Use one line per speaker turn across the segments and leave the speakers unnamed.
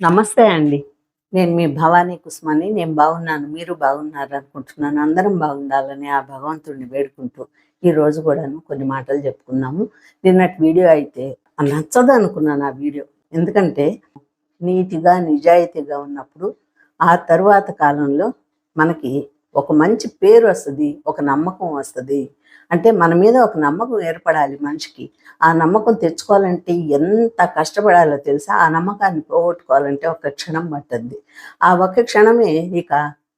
నమస్తే అండి. నేను మీ భవానీ కుసుమని నేను బాగున్నాను మీరు బాగున్నారు అనుకుంటున్నాను అందరం బాగుండాలని ఆ భగవంతుడిని వేడుకుంటూ ఈ రోజు కూడాను కొన్ని మాటలు చెప్పుకున్నాము నిన్నటి వీడియో అయితే నచ్చదు అనుకున్నాను ఆ వీడియో. ఎందుకంటే నీతిగా నిజాయితీగా ఉన్నప్పుడు ఆ తరువాత కాలంలో మనకి ఒక మంచి పేరు వస్తుంది ఒక నమ్మకం వస్తుంది. అంటే మన మీద ఒక నమ్మకం ఏర్పడాలి మనిషికి. ఆ నమ్మకం తెచ్చుకోవాలంటే ఎంత కష్టపడాలో తెలుసా? ఆ నమ్మకాన్ని పోగొట్టుకోవాలంటే ఒక క్షణం పట్టద్ది. ఆ ఒక్క క్షణమే ఇక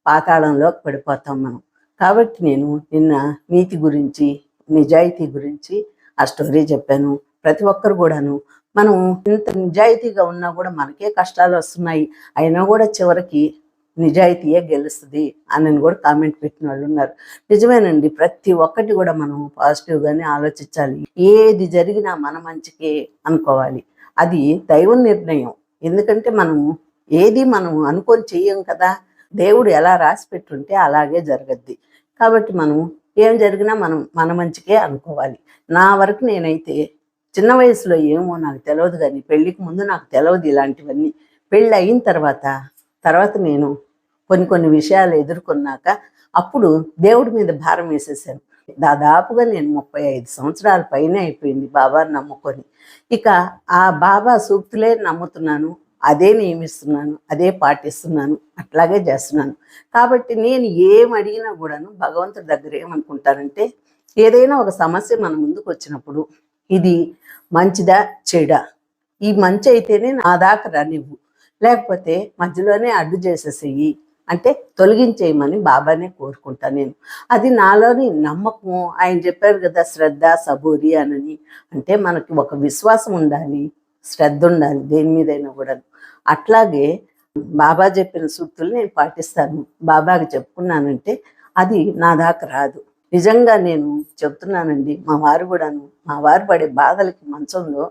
పాతాళంలోకి పడిపోతాం మనం. కాబట్టి నేను నిన్న నీతి గురించి నిజాయితీ గురించి ఆ స్టోరీ చెప్పాను. ప్రతి ఒక్కరు కూడాను మనం ఇంత నిజాయితీగా ఉన్నా కూడా మనకే కష్టాలు వస్తున్నాయి. అయినా కూడా చివరికి నిజాయితీయే గెలుస్తుంది అని కూడా కామెంట్ పెట్టిన వాళ్ళు ఉన్నారు. నిజమేనండి ప్రతి ఒక్కటి కూడా మనం పాజిటివ్గానే ఆలోచించాలి. ఏది జరిగినా మన మంచికే అనుకోవాలి. అది దైవం నిర్ణయం. ఎందుకంటే మనము ఏది మనం అనుకొని చెయ్యం కదా దేవుడు ఎలా రాసి పెట్టుంటే అలాగే జరగద్ది. కాబట్టి మనం ఏం జరిగినా మనం మన మంచికే అనుకోవాలి. నా వరకు నేనైతే చిన్న వయసులో ఏమో నాకు తెలియదు కానీ పెళ్ళికి ముందు నాకు తెలియదు ఇలాంటివన్నీ. పెళ్ళి అయిన తర్వాత తర్వాత నేను కొన్ని కొన్ని విషయాలు ఎదుర్కొన్నాక అప్పుడు దేవుడి మీద భారం వేసేసాను. దాదాపుగా నేను ముప్పై ఐదు సంవత్సరాల పైనే అయిపోయింది బాబాని నమ్ముకొని. ఇక ఆ బాబా సూక్తులే నమ్ముతున్నాను అదే నియమిస్తున్నాను అదే పాటిస్తున్నాను అట్లాగే చేస్తున్నాను. కాబట్టి నేను ఏం అడిగినా కూడాను భగవంతుడి దగ్గర ఏమనుకుంటానంటే ఏదైనా ఒక సమస్య మన ముందుకు వచ్చినప్పుడు ఇది మంచిదా చెడా? ఈ మంచి అయితేనే నా దాకా రానివ్వు. లేకపోతే మధ్యలోనే అడ్డు చేసేసేయి. అంటే తొలగించేయమని బాబానే కోరుకుంటా నేను. అది నాలోని నమ్మకం. ఆయన చెప్పారు కదా శ్రద్ధ సబూరి అనని. అంటే మనకి ఒక విశ్వాసం ఉండాలి శ్రద్ధ ఉండాలి దేని మీదైనా కూడా. అట్లాగే బాబా చెప్పిన సూక్తులు నేను పాటిస్తాను. బాబాకి చెప్పుకున్నానంటే అది నా దాకా రాదు. నిజంగా నేను చెప్తున్నానండి మా వారు కూడాను మా వారు పడే బాధలకి మంచంలో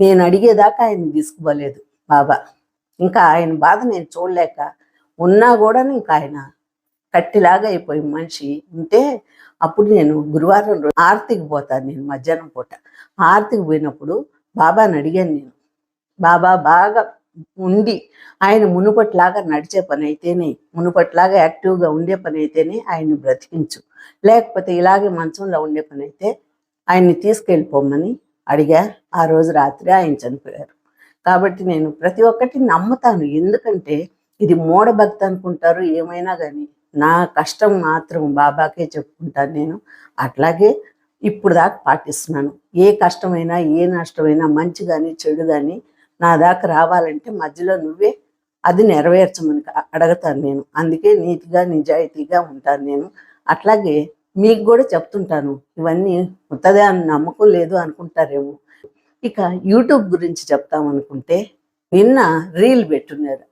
నేను అడిగేదాకా ఆయన తీసుకుపోలేదు బాబా. ఇంకా ఆయన బాధ నేను చూడలేక ఉన్నా కూడా ఇంకా ఆయన కట్టిలాగా అయిపోయి మనిషి ఉంటే అప్పుడు నేను గురువారం రోజు ఆర్తికి పోతాను నేను మధ్యాహ్నం పూట. ఆర్తికి పోయినప్పుడు బాబాని అడిగాను నేను. బాబా బాగా ఉండి ఆయన మునుపట్లాగా నడిచే పని అయితేనే మునుపట్లాగా యాక్టివ్గా ఉండే పని అయితేనే ఆయన్ని బ్రతికించు. లేకపోతే ఇలాగే మంచంలో ఉండే పని అయితే ఆయన్ని తీసుకెళ్ళిపోమని అడిగా. ఆ రోజు రాత్రి ఆయన చనిపోయారు. కాబట్టి నేను ప్రతి ఒక్కటి నమ్ముతాను. ఎందుకంటే ఇది మూఢభక్తి అనుకుంటారు ఏమైనా కానీ నా కష్టం మాత్రం బాబాకే చెప్పుకుంటాను నేను. అట్లాగే ఇప్పుడు దాకా పాటిస్తున్నాను. ఏ కష్టమైనా ఏ నష్టమైనా మంచి కానీ చెడు కానీ నా దాకా రావాలంటే మధ్యలో నువ్వే అది నెరవేర్చమని అడగతాను నేను. అందుకే నీతిగా నిజాయితీగా ఉంటాను నేను. అట్లాగే మీకు కూడా చెప్తుంటాను ఇవన్నీ ఉత్తదే అని నమ్మకం లేదు అనుకుంటారేమో. ఇక యూట్యూబ్ గురించి చెప్తామనుకుంటే నిన్న రీల్ పెట్టున్నారు.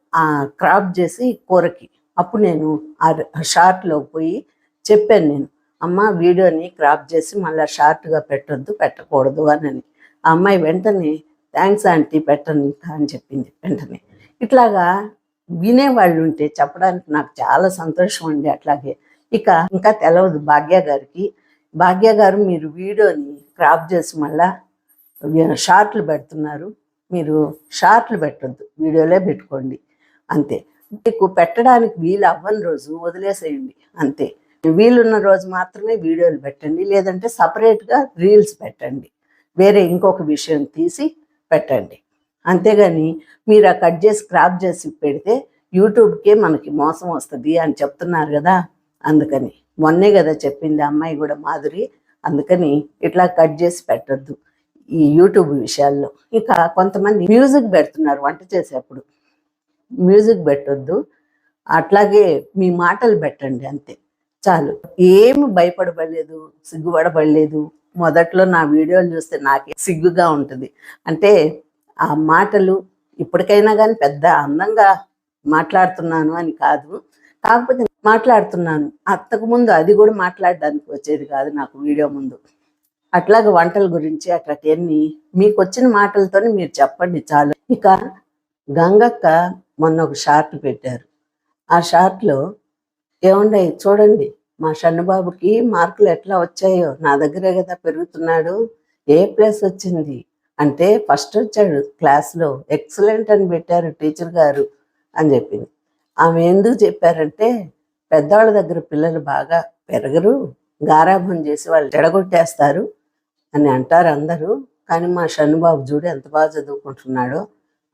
క్రాప్ చేసి కూరకి. అప్పుడు నేను ఆ షార్ట్లో పోయి చెప్పాను నేను అమ్మ వీడియోని క్రాప్ చేసి మళ్ళీ షార్ట్గా పెట్టొద్దు పెట్టకూడదు అని ఆ అమ్మాయి వెంటనే థ్యాంక్స్ ఆంటీ పెట్టను ఇంకా అని చెప్పింది వెంటనే. ఇట్లాగా వినేవాళ్ళు ఉంటే చెప్పడానికి నాకు చాలా సంతోషం అండి అట్లాగే. ఇక ఇంకా తెలవదు భాగ్య గారికి. భాగ్య గారు మీరు వీడియోని క్రాప్ చేసి మళ్ళా షార్ట్లు పెడుతున్నారు. మీరు షార్ట్లు పెట్టద్దు వీడియోలే పెట్టుకోండి అంతే. మీకు పెట్టడానికి వీలు అవ్వని రోజు వదిలేసేయండి. అంతే. వీలున్న రోజు మాత్రమే వీడియోలు పెట్టండి. లేదంటే సపరేట్గా రీల్స్ పెట్టండి. వేరే ఇంకొక విషయం తీసి పెట్టండి. అంతేగాని మీరు ఆ కట్ చేసి క్రాప్ చేసి పెడితే యూట్యూబ్కే మనకి మోసం వస్తుంది అని చెప్తున్నారు కదా. అందుకని మొన్నే కదా చెప్పింది అమ్మాయి కూడా మాధురి. అందుకని ఇట్లా కట్ చేసి పెట్టద్దు ఈ యూట్యూబ్ విషయాల్లో. ఇక కొంతమంది మ్యూజిక్ పెడుతున్నారు వంట చేసేప్పుడు. మ్యూజిక్ పెట్టొద్దు. అట్లాగే మీ మాటలు పెట్టండి అంతే. చాలు. ఏమి భయపడబడలేదు సిగ్గుపడబడలేదు. మొదట్లో నా వీడియోలు చూస్తే నాకే సిగ్గుగా ఉంటుంది. అంటే ఆ మాటలు ఇప్పటికైనా కానీ పెద్ద అందంగా మాట్లాడుతున్నాను అని కాదు. కాకపోతే మాట్లాడుతున్నాను. అంతకు ముందు అది కూడా మాట్లాడడానికి వచ్చేది కాదు నాకు వీడియో ముందు. అట్లాగే వంటల గురించి అట్లాంటివన్నీ మీకు వచ్చిన మాటలతోనే మీరు చెప్పండి చాలు. ఇక గంగక్క మొన్న ఒక షార్ట్ పెట్టారు. ఆ షార్ట్లో ఏముండే చూడండి మా షన్నుబాబుకి మార్కులు ఎట్లా వచ్చాయో. నా దగ్గరే కదా పెరుగుతున్నాడు. ఏ ప్లస్ వచ్చింది? అంటే ఫస్ట్ వచ్చాడు క్లాస్లో. ఎక్సలెంట్ అని పెట్టారు టీచర్ గారు అని చెప్పింది. ఆమె ఎందుకు చెప్పారంటే పెద్దవాళ్ళ దగ్గర పిల్లలు బాగా పెరగరు గారాభం చేసి వాళ్ళు చెడగొట్టేస్తారు అని అంటారు అందరూ. కానీ మా షన్నుబాబు చూడు ఎంత బాగా చదువుకుంటున్నాడో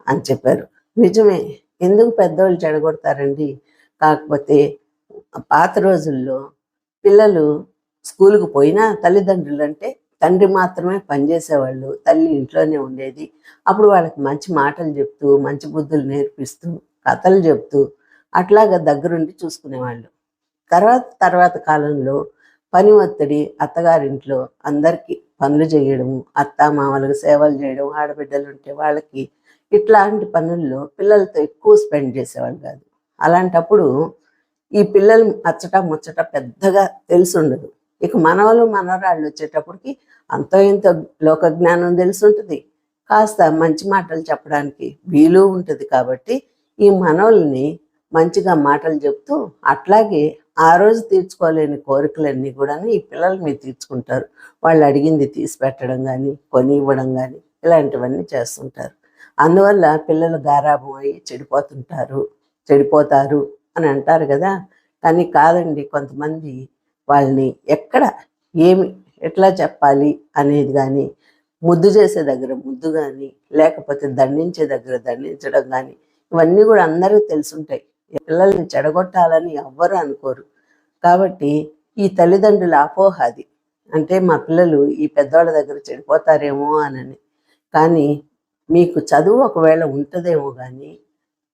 అని చెప్పారు. నిజమే. ఎందుకు పెద్దవాళ్ళు చెడగొడతారండి? కాకపోతే పాత రోజుల్లో పిల్లలు స్కూల్కి పోయినా తల్లిదండ్రులు అంటే తండ్రి మాత్రమే పనిచేసేవాళ్ళు తల్లి ఇంట్లోనే ఉండేది. అప్పుడు వాళ్ళకి మంచి మాటలు చెప్తూ మంచి బుద్ధులు నేర్పిస్తూ కథలు చెప్తూ అట్లాగా దగ్గరుండి చూసుకునేవాళ్ళు. తర్వాత తర్వాత కాలంలో పని ఒత్తిడి అత్తగారింట్లో అందరికీ పనులు చేయడము అత్త మామలకు సేవలు చేయడం ఆడబిడ్డలు ఉంటే వాళ్ళకి ఇట్లాంటి పనుల్లో పిల్లలతో ఎక్కువ స్పెండ్ చేసేవాళ్ళు కాదు. అలాంటప్పుడు ఈ పిల్లలు అచ్చట ముచ్చట పెద్దగా తెలిసి ఉండదు ఇక మనవలు మనవరాళ్ళు వచ్చేటప్పటికి అంతో ఇంత లోక జ్ఞానం తెలిసి ఉంటుంది కాస్త మంచి మాటలు చెప్పడానికి వీలు ఉంటుంది కాబట్టి ఈ మనవల్ని మంచిగా మాటలు చెప్తూ అట్లాగే ఆ రోజు తీర్చుకోలేని కోరికలన్నీ కూడా ఈ పిల్లల మీద తీర్చుకుంటారు. వాళ్ళు అడిగింది తీసి పెట్టడం కానీ కొని ఇవ్వడం కానీ ఇలాంటివన్నీ చేస్తుంటారు. అందువల్ల పిల్లలు గారాభం అయ్యి చెడిపోతుంటారు చెడిపోతారు అని అంటారు కదా. కానీ కాదండి కొంతమంది వాళ్ళని ఎక్కడ ఏమి ఎట్లా చెప్పాలి అనేది కానీ ముద్దు చేసే దగ్గర ముద్దు కానీ లేకపోతే దండించే దగ్గర దండించడం కానీ ఇవన్నీ కూడా అందరూ తెలుసుంటాయి. పిల్లల్ని చెడగొట్టాలని ఎవ్వరు అనుకోరు. కాబట్టి ఈ తల్లిదండ్రుల అపోహ అది. అంటే మా పిల్లలు ఈ పెద్దవాళ్ళ దగ్గర చెడిపోతారేమో అనని కానీ మీకు చదువు ఒకవేళ ఉంటుందేమో కానీ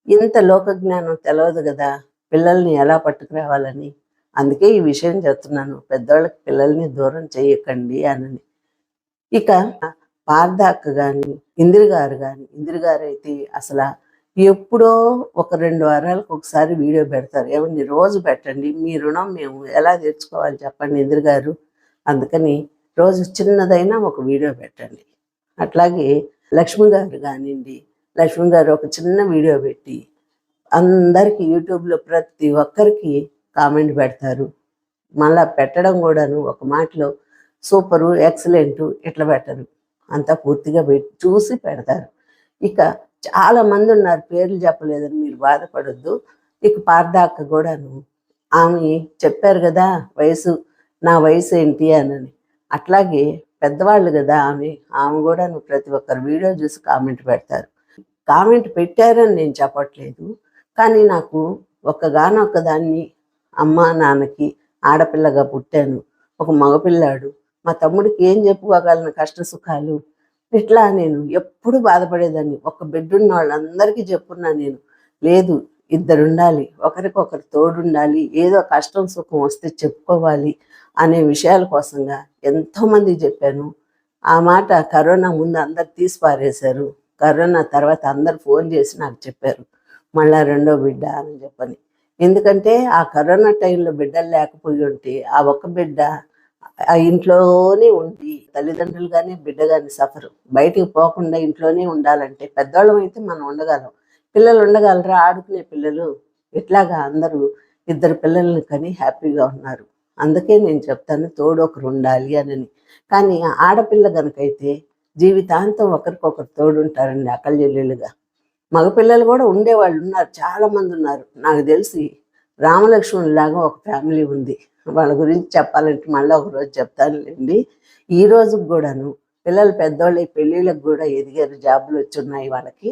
ఇంత లోకజ్ఞానం తెలియదు కదా పిల్లల్ని ఎలా పట్టుకురావాలని. అందుకే ఈ విషయం చెప్తున్నాను. పెద్దవాళ్ళకి పిల్లల్ని దూరం చేయకండి అనని. ఇక పార్దాక్ కానీ ఇందిరిగారు కానీ ఇందిరిగారు అయితే అసలు ఎప్పుడో ఒక రెండు వారాలకు ఒకసారి వీడియో పెడతారు. ఏమండి రోజు పెట్టండి మీ రుణం మేము ఎలా తెచ్చుకోవాలి చెప్పండి ఇందిరి గారు. అందుకని రోజు చిన్నదైనా ఒక వీడియో పెట్టండి. అట్లాగే లక్ష్మి గారు కానివ్వండి లక్ష్మి గారు ఒక చిన్న వీడియో పెట్టి అందరికీ యూట్యూబ్లో ప్రతి ఒక్కరికి కామెంట్ పెడతారు. మళ్ళా పెట్టడం కూడాను ఒక మాటలో సూపరు ఎక్సలెంటు ఇట్లా పెట్టరు. అంతా పూర్తిగా పెట్టి చూసి పెడతారు. ఇక చాలా మంది ఉన్నారు పేర్లు చెప్పలేదని మీరు బాధపడొద్దు. ఇక పార్దాక కూడాను ఆమె చెప్పారు కదా వయసు నా వయసు ఏంటి అని. అట్లాగే పెద్దవాళ్ళు కదా ఆమె ఆమె కూడా ప్రతి ఒక్కరు వీడియో చూసి కామెంట్ పెడతారు. కామెంట్ పెట్టారని నేను చెప్పట్లేదు. కానీ నాకు ఒక్కగానొక్క దాన్ని అమ్మ నాన్నకి ఆడపిల్లగా పుట్టాను. ఒక మగపిల్లాడు. మా తమ్ముడికి ఏం చెప్పుకోగలను కష్ట సుఖాలు? ఇట్లా నేను ఎప్పుడు బాధపడేదాన్ని. ఒక బిడ్డ ఉన్న వాళ్ళందరికీ చెప్పున్నా నేను. లేదు ఇద్దరు ఉండాలి ఒకరికొకరు తోడుండాలి ఏదో కష్టం సుఖం వస్తే చెప్పుకోవాలి అనే విషయాల కోసంగా ఎంతోమంది చెప్పాను. ఆ మాట కరోనా ముందు అందరు తీసి పారేశారు కరోనా తర్వాత అందరు ఫోన్ చేసి నాకు చెప్పారు మళ్ళా రెండో బిడ్డ అని చెప్పని. ఎందుకంటే ఆ కరోనా టైంలో బిడ్డలు లేకపోయి ఉంటే ఆ ఒక్క బిడ్డ ఆ ఇంట్లోనే ఉండి తల్లిదండ్రులు కానీ బిడ్డ కానీ సఫరు. బయటికి పోకుండా ఇంట్లోనే ఉండాలంటే పెద్దవాళ్ళం అయితే మనం ఉండగలం. పిల్లలు ఉండగలరా ఆడుకునే పిల్లలు. ఇట్లాగా అందరూ ఇద్దరు పిల్లల్ని కని హ్యాపీగా ఉన్నారు. అందుకే నేను చెప్తాను తోడు ఒకరు ఉండాలి అని కానీ ఆడపిల్ల కనుకైతే జీవితాంతం ఒకరికొకరు తోడుంటారండి ఉంటారండి మగపిల్లలు కూడా ఉండేవాళ్ళు ఉన్నారు చాలా మంది ఉన్నారు నాకు తెలిసి రామలక్ష్మణులాగా ఒక ఫ్యామిలీ ఉంది. వాళ్ళ గురించి చెప్పాలంటే మళ్ళీ ఒక రోజు చెప్తానులేండి. ఈ రోజు కూడాను పిల్లలు పెద్దవాళ్ళు పెళ్ళిళ్ళకి కూడా ఎదిగారు. జాబులు వచ్చున్నాయి వాళ్ళకి.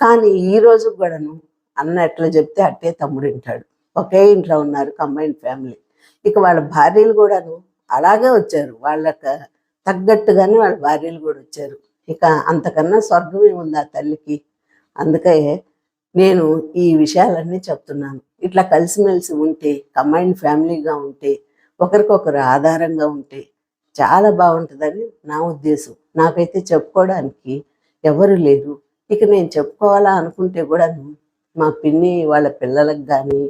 కానీ ఈ రోజు కూడాను అన్న ఎట్లా చెప్తే అట్టే తమ్ముడు వింటాడు. ఒకే ఇంట్లో ఉన్నారు కంబైన్ ఫ్యామిలీ ఇక వాళ్ళ భార్యలు కూడాను అలాగే వచ్చారు. వాళ్ళకి తగ్గట్టుగానే వాళ్ళ భార్యలు కూడా వచ్చారు. ఇక అంతకన్నా స్వర్గం ఏముంది ఆ తల్లికి? అందుకే నేను ఈ విషయాలన్నీ చెప్తున్నాను. ఇట్లా కలిసిమెలిసి ఉంటే కంబైన్ ఫ్యామిలీగా ఉంటే ఒకరికొకరు ఆధారంగా ఉంటే చాలా బాగుంటుందని నా ఉద్దేశం. నాకైతే చెప్పుకోవడానికి ఎవరు లేరు. ఇక నేను చెప్పుకోవాలా అనుకుంటే కూడా మా పిన్ని వాళ్ళ పిల్లలకు కానీ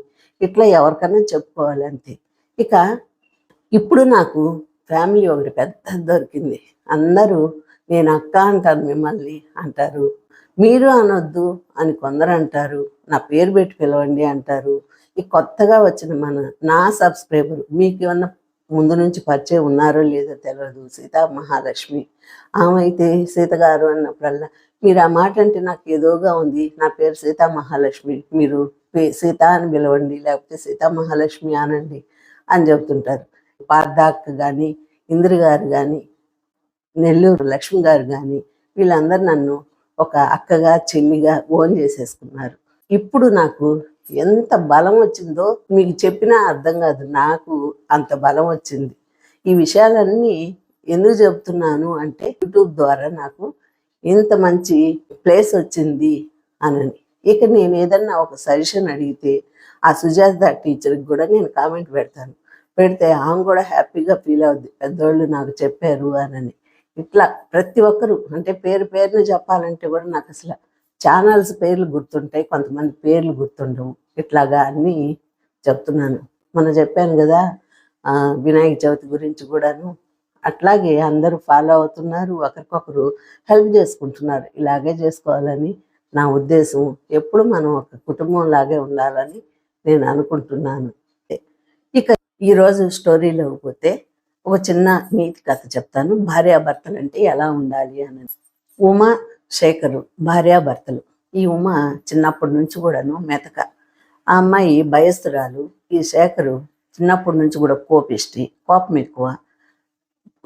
ఇట్లా ఎవరికైనా చెప్పుకోవాలి అంతే. ఇక ఇప్పుడు నాకు ఫ్యామిలీ ఒకటి పెద్ద దొరికింది. అందరూ నేను అక్క అంటాను మిమ్మల్ని అంటారు. మీరు అనొద్దు అని కొందరు అంటారు. నా పేరు పెట్టి పిలవండి అంటారు. ఈ కొత్తగా వచ్చిన మన నా సబ్స్క్రైబర్ మీకు ఏమన్నా ముందు నుంచి పరిచయం ఉన్నారో లేదో తెలియదు సీత మహాలక్ష్మి. ఆమె అయితే సీత గారు అన్నప్పుడల్లా మీరు ఆ మాట అంటే నాకు ఏదోగా ఉంది. నా పేరు సీతా మహాలక్ష్మి. మీరు పే- సీత అని పిలవండి లేకపోతే సీతా మహాలక్ష్మి అనండి అని చెప్తుంటారు పార్దాక్ కానీ ఇందిర గారు కానీ నెల్లూరు లక్ష్మి గారు కానీ వీళ్ళందరూ నన్ను ఒక అక్కగా చెల్లిగా ఓన్ చేసేసుకున్నారు. ఇప్పుడు నాకు ఎంత బలం వచ్చిందో మీకు చెప్పినా అర్థం కాదు నాకు అంత బలం వచ్చింది. ఈ విషయాలన్నీ ఎందుకు చెప్తున్నాను అంటే యూట్యూబ్ ద్వారా నాకు ఇంత మంచి ప్లేస్ వచ్చింది అనని. ఇక నేను ఏదన్నా ఒక సజెషన్ అడిగితే ఆ సుజాత టీచర్కి కూడా నేను కామెంట్ పెడతాను. పెడితే ఆమె కూడా హ్యాపీగా ఫీల్ అవుద్ది పెద్దోళ్ళు నాకు చెప్పారు అనని. ఇట్లా ప్రతి ఒక్కరు అంటే పేరు పేరుని చెప్పాలంటే కూడా నాకు అసలు ఛానల్స్ పేర్లు గుర్తుంటాయి కొంతమంది పేర్లు గుర్తుండవు. ఇట్లాగా అన్ని చెప్తున్నాను. మనం చెప్పాను కదా ఆ, వినాయక చవితి గురించి కూడాను. అట్లాగే అందరూ ఫాలో అవుతున్నారు ఒకరికొకరు హెల్ప్ చేసుకుంటున్నారు. ఇలాగే చేసుకోవాలని నా ఉద్దేశం. ఎప్పుడు మనం ఒక కుటుంబం లాగే ఉండాలని నేను అనుకుంటున్నాను. ఇక ఈరోజు స్టోరీలోకి పోతే ఒక చిన్న నీతి కథ చెప్తాను. భార్యాభర్తలు అంటే ఎలా ఉండాలి అని ఉమా శేఖరు భార్యాభర్తలు. ఈ ఉమ చిన్నప్పటి నుంచి కూడాను మెతక. ఆ అమ్మాయి భయస్తురాలు ఈ శేఖరు చిన్నప్పటి నుంచి కూడా కోపిష్టి కోపం ఎక్కువ.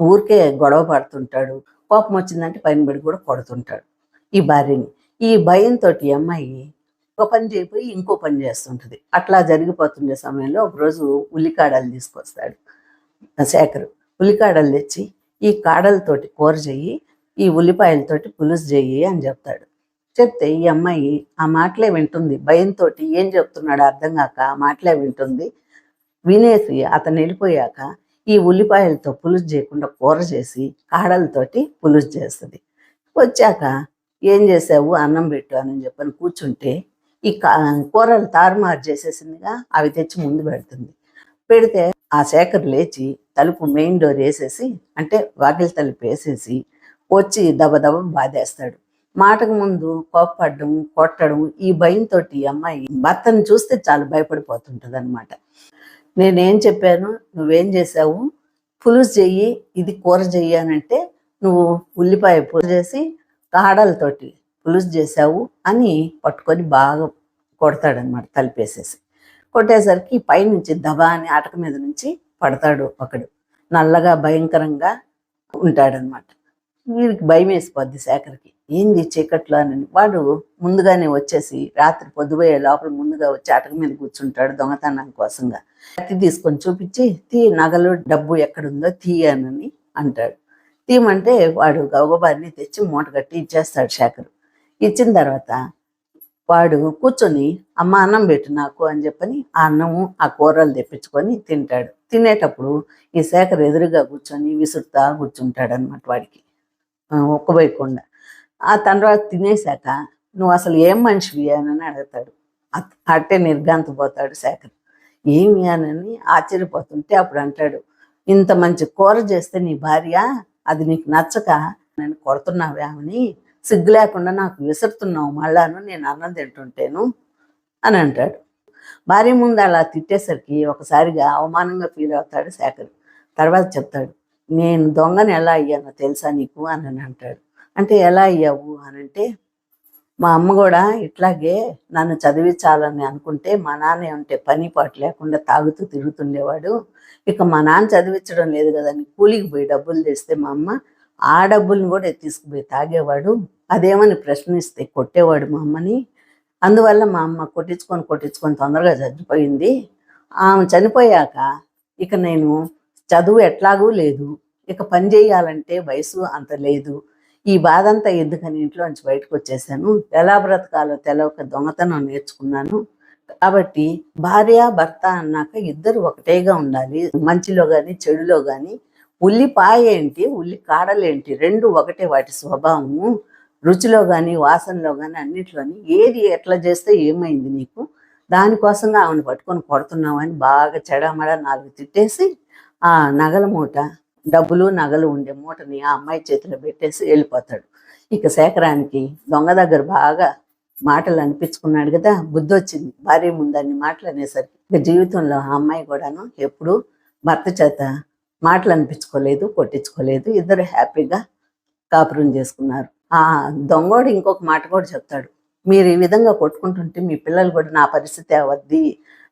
ఊరికే గొడవ పడుతుంటాడు. కోపం వచ్చిందంటే పైన పడి కూడా కొడుతుంటాడు ఈ భార్యని. ఈ భయంతో ఈ అమ్మాయి ఒక పని చేయిపోయి ఇంకో పని చేస్తుంటది. అట్లా జరిగిపోతుండే సమయంలో ఒకరోజు ఉల్లికాడలు తీసుకొస్తాడు శేఖరు. ఉల్లికాడలు తెచ్చి ఈ కాడలతోటి కూర చెయ్యి ఈ ఉల్లిపాయలతోటి పులుసు చేయి అని చెప్తాడు. చెప్తే ఈ అమ్మాయి ఆ మాటలే వింటుంది. భయంతో ఏం చెప్తున్నాడో అర్థం కాక ఆ మాటలే వింటుంది. వినేసి అతను వెళ్ళిపోయాక ఈ ఉల్లిపాయలతో పులుసు చేయకుండా కూర చేసి కాడలతోటి పులుసు చేస్తుంది. వచ్చాక ఏం చేసావు? అన్నం పెట్టు అని చెప్పని కూర్చుంటే ఈ కూరలు తారుమారు చేసేసిందిగా అవి తెచ్చి ముందు పెడుతుంది. పెడితే ఆ శేఖర్ లేచి తలుపు మెయిన్ డోర్ వేసేసి అంటే వాకిలి తలుపు వేసేసి వచ్చి దబదబ బాధేస్తాడు. మాటకు ముందు కోప్పడడం కొట్టడం ఈ భయంతో అమ్మాయి భర్తను చూస్తే చాలా భయపడిపోతుంటుంది అనమాట నేనేం చెప్పాను? నువ్వేం చేసావు పులుసు చెయ్యి ఇది కూర చెయ్యి అని అంటే నువ్వు ఉల్లిపాయ పులుసు చేసి కాడలతోటి పులుసు చేసావు అని పట్టుకొని బాగా కొడతాడనమాట తలిపేసేసి. కొట్టేసరికి పైనుంచి దబా అని ఆటక మీద నుంచి పడతాడు ఒకడు. నల్లగా భయంకరంగా ఉంటాడనమాట వీడికి భయం వేసిపోద్ది శేఖర్కి. ఏంది చీకట్లో? అని. వాడు ముందుగానే వచ్చేసి రాత్రి పొద్దుపోయే లోపల ముందుగా వచ్చి అటక మీద కూర్చుంటాడు దొంగతనం కోసంగా. కత్తి తీసుకొని చూపించి తీ నగలు డబ్బు ఎక్కడుందో తీయనని అంటాడు. తీయమంటే వాడు గవగబాన్ని తెచ్చి మూట కట్టి ఇచ్చేస్తాడు శేఖర్. ఇచ్చిన తర్వాత వాడు కూర్చొని అమ్మ అన్నం పెట్టు నాకు అని చెప్పని ఆ అన్నము ఆ కూరలు తెప్పించుకొని తింటాడు. తినేటప్పుడు ఈ శేఖర్ ఎదురుగా కూర్చొని విసురుతా కూర్చుంటాడు అనమాట వాడికి. ఒక్కబోయకుండా. ఆ తర్వాత తినేశాక నువ్వు అసలు ఏం మనిషివి? అని అడుగుతాడు. అట్టే అట్టే నిర్గాంతపోతాడు శేఖర్. ఏమి? అని ఆశ్చర్యపోతుంటే అప్పుడు అంటాడు ఇంత మంచి కూర చేస్తే నీ భార్య అది నీకు నచ్చక నేను కొడుతున్నావే ఆమెని సిగ్గు లేకుండా నాకు విసురుతున్నావు మళ్ళాను నేను అన్నం తింటుంటేను అని అంటాడు. భార్య ముందు అలా తిట్టేసరికి ఒకసారిగా అవమానంగా ఫీల్ అవుతాడు శేఖర్. తర్వాత చెప్తాడు నేను దొంగని ఎలా అయ్యానో తెలుసా నీకు? అని అని అంటాడు. అంటే ఎలా అయ్యావు? అని అంటే మా అమ్మ కూడా ఇట్లాగే నన్ను చదివించాలని అనుకుంటే మా నాన్న ఉంటే పని పాటు లేకుండా తాగుతూ తిరుగుతుండేవాడు. ఇక మా నాన్న చదివించడం లేదు కదని కూలికి పోయి డబ్బులు తెస్తే మా అమ్మ ఆ డబ్బుల్ని కూడా తీసుకుపోయి తాగేవాడు. అదేమని ప్రశ్నిస్తే కొట్టేవాడు మా అమ్మని. అందువల్ల మా అమ్మ కొట్టించుకొని కొట్టించుకొని తొందరగా చచ్చిపోయింది. ఆమె చనిపోయాక ఇక నేను చదువు ఎట్లాగూ లేదు. ఇక పని చేయాలంటే వయసు అంత లేదు. ఈ బాధ అంతా ఎందుకని ఇంట్లోంచి బయటకు వచ్చేసాను. ఎలా బ్రతకాలో తెలవక దొంగతనం నేర్చుకున్నాను. కాబట్టి భార్య భర్త అన్నాక ఇద్దరు ఒకటేగా ఉండాలి. మంచిలో కానీ చెడులో కానీ ఉల్లిపాయ ఏంటి? ఉల్లి కాడలేంటి రెండు ఒకటే వాటి స్వభావము. రుచిలో కానీ వాసనలో కానీ అన్నిట్లోని ఏది ఎట్లా చేస్తే ఏమైంది నీకు? దానికోసంగా ఆమెను పట్టుకొని కొడుతున్నామని బాగా చెడమడ నాలుగు తిట్టేసి ఆ నగల మూట డబ్బులు నగలు ఉండే మూటని ఆ అమ్మాయి చేతిలో పెట్టేసి వెళ్ళిపోతాడు. ఇక శేఖరానికి దొంగ దగ్గర బాగా మాటలు అనిపించుకున్నాడు కదా బుద్ధి వచ్చింది భార్య ముందన్ని మాటలు అనేసరికి ఇక జీవితంలో ఆ అమ్మాయి కూడాను ఎప్పుడు భర్త చేత మాటలు అనిపించుకోలేదు కొట్టించుకోలేదు. ఇద్దరు హ్యాపీగా కాపురం చేసుకున్నారు. ఆ దొంగోడు ఇంకొక మాట కూడా చెప్తాడు. మీరు ఈ విధంగా కొట్టుకుంటుంటే మీ పిల్లలు కూడా నా పరిస్థితి అవద్ది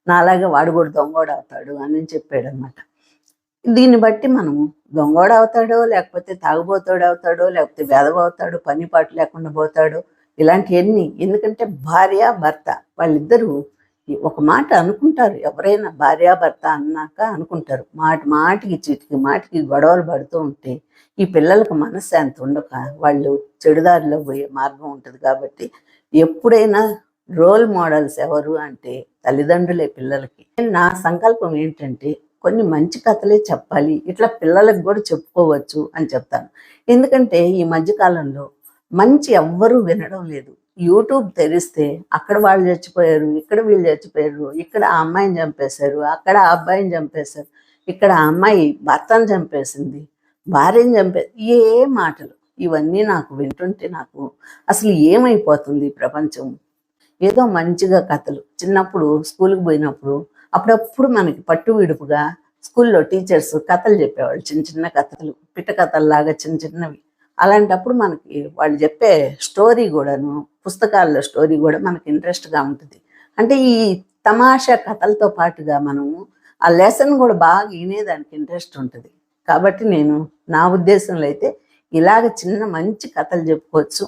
నాలాగే వాడు కూడా దొంగోడు అవుతాడు అని చెప్పాడు అనమాట దీన్ని బట్టి మనం దొంగోడు అవుతాడో లేకపోతే తాగుబోతాడు అవుతాడో లేకపోతే వెధవ అవుతాడు పని పాటు లేకుండా పోతాడు ఇలాంటివన్నీ. ఎందుకంటే భార్య భర్త వాళ్ళిద్దరూ ఒక మాట అనుకుంటారు. ఎవరైనా భార్య భర్త అన్నాక అనుకుంటారు. మాట మాటికి చిటికి మాటికి గొడవలు పడుతూ ఉంటే ఈ పిల్లలకు మనశ్శాంతి ఉండక వాళ్ళు చెడుదారిలో పోయే మార్గం ఉంటుంది కాబట్టి ఎప్పుడైనా రోల్ మోడల్స్ ఎవరు అంటే తల్లిదండ్రులే పిల్లలకి. నా సంకల్పం ఏంటంటే కొన్ని మంచి కథలే చెప్పాలి. ఇట్లా పిల్లలకు కూడా చెప్పుకోవచ్చు అని చెప్తాను. ఎందుకంటే ఈ మధ్యకాలంలో మంచి ఎవ్వరూ వినడం లేదు. యూట్యూబ్ తెరిస్తే అక్కడ వాళ్ళు చచ్చిపోయారు ఇక్కడ వీళ్ళు చచ్చిపోయారు ఇక్కడ ఆ అమ్మాయిని చంపేశారు అక్కడ ఆ అబ్బాయిని చంపేశారు ఇక్కడ ఆ అమ్మాయి భర్తను చంపేసింది భార్యను చంపే ఏ మాటలు. ఇవన్నీ నాకు వింటుంటే నాకు అసలు ఏమైపోతుంది ప్రపంచం? ఏదో మంచిగా కథలు. చిన్నప్పుడు స్కూల్కి పోయినప్పుడు అప్పుడప్పుడు మనకి పట్టు విడుపుగా స్కూల్లో టీచర్స్ కథలు చెప్పేవాళ్ళు చిన్న చిన్న కథలు పిట్ట కథల్లాగా చిన్న చిన్నవి. అలాంటప్పుడు మనకి వాళ్ళు చెప్పే స్టోరీ కూడాను పుస్తకాల్లో స్టోరీ కూడా మనకి ఇంట్రెస్ట్గా ఉంటుంది. అంటే ఈ తమాషా కథలతో పాటుగా మనము ఆ లెసన్ కూడా బాగా వినేదానికి ఇంట్రెస్ట్ ఉంటుంది. కాబట్టి నేను నా ఉద్దేశంలో అయితే ఇలాగ చిన్న మంచి కథలు చెప్పుకోవచ్చు.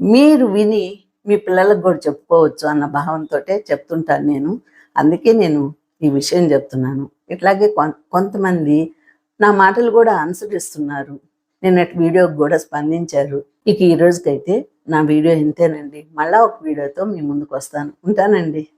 మీరు విని మీ పిల్లలకు కూడా చెప్పుకోవచ్చు అన్న భావంతో చెప్తుంటాను నేను. అందుకే నేను ఈ విషయం చెప్తున్నాను. ఇట్లాగే కొం- కొంతమంది నా మాటలు కూడా అనుసరిస్తున్నారు. నిన్నటి వీడియోకి కూడా స్పందించారు. ఇక ఈ రోజుకైతే నా వీడియో ఇంతేనండి. మళ్ళా ఒక వీడియోతో మీ ముందుకు వస్తాను. ఉంటానండి.